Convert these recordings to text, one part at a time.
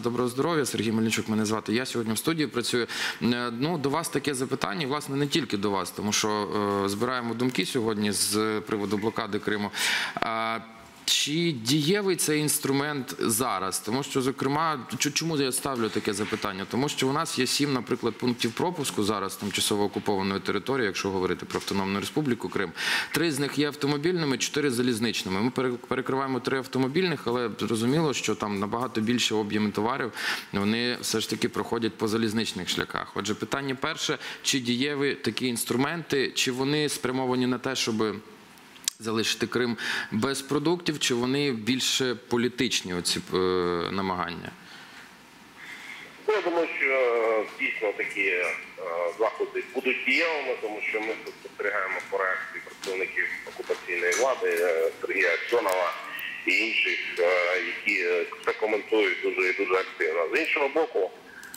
доброго здоров'я. Сергій Мельничук мене звати. Я сьогодні в студії працюю. Е, Ну, до вас таке запитання, власне, не тільки до вас, тому що е, збираємо думки сьогодні з приводу блокади Криму. Чи дієвий цей інструмент зараз? Тому що, зокрема, чому я ставлю таке запитання? Тому що у нас є сім, наприклад, пунктів пропуску зараз тимчасово окупованої території, якщо говорити про Автономну Республіку Крим. Три з них є автомобільними, чотири залізничними. Ми перекриваємо три автомобільних, але зрозуміло, що там набагато більше об'єми товарів вони все ж таки проходять по залізничних шляхах. Отже, питання перше: чи дієві такі інструменти, чи вони спрямовані на те, щоби залишити Крим без продуктів, чи вони більше політичні оці е, намагання? Ну, Я думаю, що е, дійсно такі е, заходи будуть дієвими, тому що ми спостерігаємо по реакції представників окупаційної влади е, Сергія Аксьонова і інших, е, які це коментують дуже і дуже активно. З іншого боку,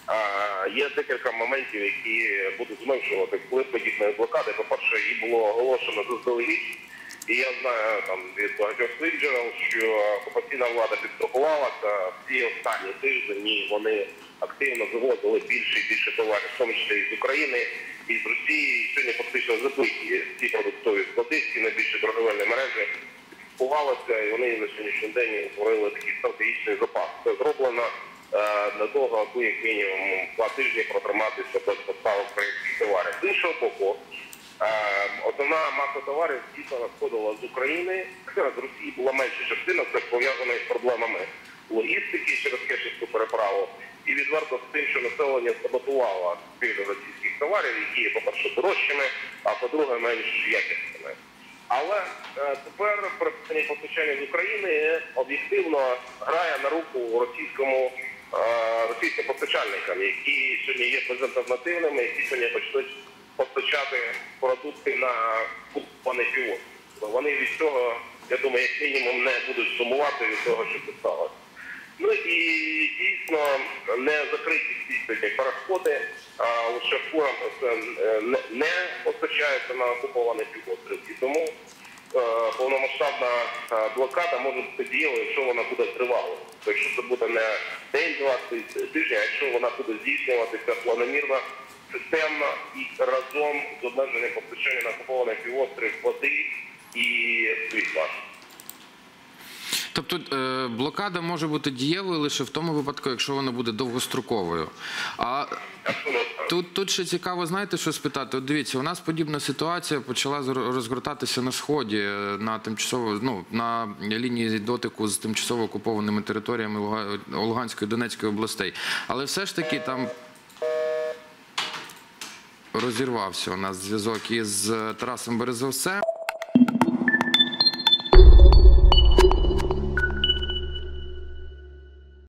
е, є декілька моментів, які будуть зменшувати вплив подібної блокади. По-перше, її було оголошено заздалегідь. І я знаю там від багатьох своїх що окупаційна влада підстрахувалася всі останні тижні. Вони активно завозили більше і більше товарів, в тому числі з України, і з Росії. І сьогодні фактично забиті ці продуктові склади, ці найбільші торговельні мережі підкувалися, і вони на сьогоднішній день утворили такий стратегічний запас. Це зроблено е, для того, аби як мінімум два тижні протриматися без поставок українських товарів. З іншого боку. Основна маса товарів дійсно надходила з України. З Росії була менша частина, це пов'язано із проблемами логістики через Кешівську переправу. І відверто з тим, що населення саботувало спільно російських товарів, які по-перше, дорожчими, а по-друге, менш якісними. Але е, тепер припинення постачання з України об'єктивно грає на руку російському е, російським постачальникам, які сьогодні є безальтернативними, які сьогодні почнуть постачати продукти на купований півост. Вони від цього, я думаю, як мінімум не будуть сумувати від того, що це сталося. Ну і дійсно не закриті всі перешкоди, а лише фурам е, не, постачається на окупований півострів. Тому е, повномасштабна е, блокада може бути дієвою, якщо вона буде тривалою. Тобто, якщо це буде не день-два тижні, а якщо вона буде здійснюватися планомірно, системно і разом з обмеженням постачання на окупований півострів води і світла. Тобто е, блокада може бути дієвою лише в тому випадку, якщо вона буде довгостроковою. А Тут, тут ще цікаво, знаєте, що спитати. От дивіться, у нас подібна ситуація почала розгортатися на сході е, на тимчасово ну на лінії дотику з тимчасово окупованими територіями Луга- Луганської Донецької областей. Але все ж таки там розірвався у нас зв'язок із Тарасом Березовцем.